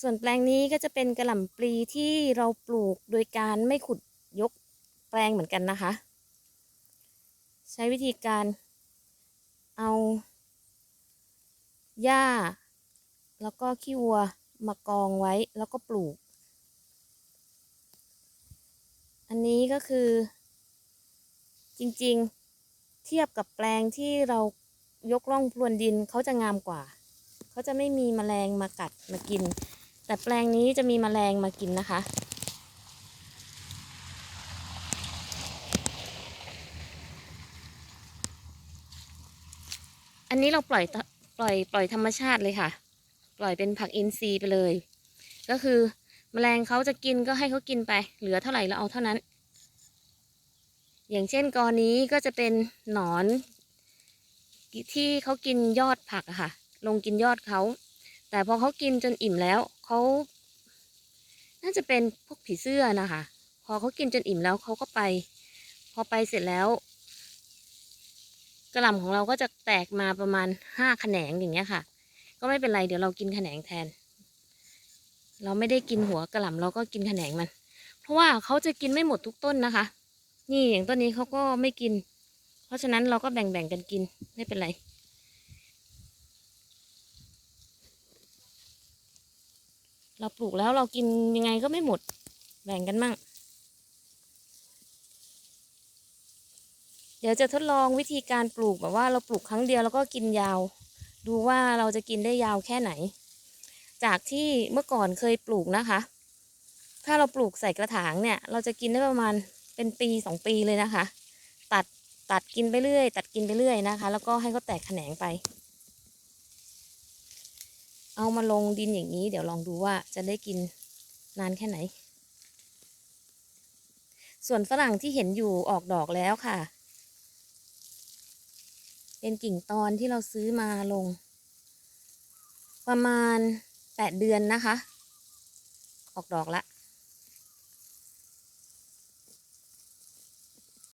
ส่วนแปลงนี้ก็จะเป็นกระหล่ำปลีที่เราปลูกโดยการไม่ขุดยกแปลงเหมือนกันนะคะ ใช้วิธีการเอาหญ้า แล้วก็ขี้วัวมากองไว้แล้วก็ปลูก อันนี้ก็คือ จริงๆเทียบกับแปลงที่เรายกร่องพรวนดินเขาจะงามกว่า เขาจะไม่มีแมลงมากัดมากิน แต่แปลงนี้จะมีแมลงมากินนะคะ อันนี้เราปล่อยปล่อยปล่อยธรรมชาติเลยค่ะ ปล่อยเป็นผักอินทรีย์ไปเลย ก็คือแมลงเขาจะกินก็ให้เขากินไป เหลือเท่าไหร่เราเอาเท่านั้น อย่างเช่นกอนี้ก็จะเป็นหนอนที่เขากินยอดผักอะค่ะ ลงกินยอดเขา แต่พอเขากินจนอิ่มแล้ว เขาน่าจะเป็นพวกผีเสื้อนะคะ พอเขากินจนอิ่มแล้วเขาก็ไป พอไปเสร็จแล้ว กระหล่ำของเราก็จะแตกมาประมาณห้าแขนงอย่างเงี้ยค่ะ ก็ไม่เป็นไรเดี๋ยวเรากินแขนงแทน เราไม่ได้กินหัวกระหล่ำเราก็กินแขนงมัน เพราะว่าเขาจะกินไม่หมดทุกต้นนะคะ นี่อย่างต้นนี้เขาก็ไม่กิน เพราะฉะนั้นเราก็แบ่งๆกันกินไม่เป็นไร เราปลูกแล้วเรากินยังไงก็ไม่หมด แบ่งกันมั่ง เดี๋ยวจะทดลองวิธีการปลูกแบบว่าเราปลูกครั้งเดียวแล้วก็กินยาว ดูว่าเราจะกินได้ยาวแค่ไหน จากที่เมื่อก่อนเคยปลูกนะคะ ถ้าเราปลูกใส่กระถางเนี่ย เราจะกินได้ประมาณเป็นปีสองปีเลยนะคะ ตัดตัดกินไปเรื่อย ตัดกินไปเรื่อยนะคะ แล้วก็ให้เขาแตกแขนงไป เอามาลงดินอย่างนี้ เดี๋ยวลองดูว่าจะได้กินนานแค่ไหน ส่วนฝรั่งที่เห็นอยู่ออกดอกแล้วค่ะ เป็นกิ่งตอนที่เราซื้อมาลง ประมาณแปดเดือนนะคะ ออกดอกละ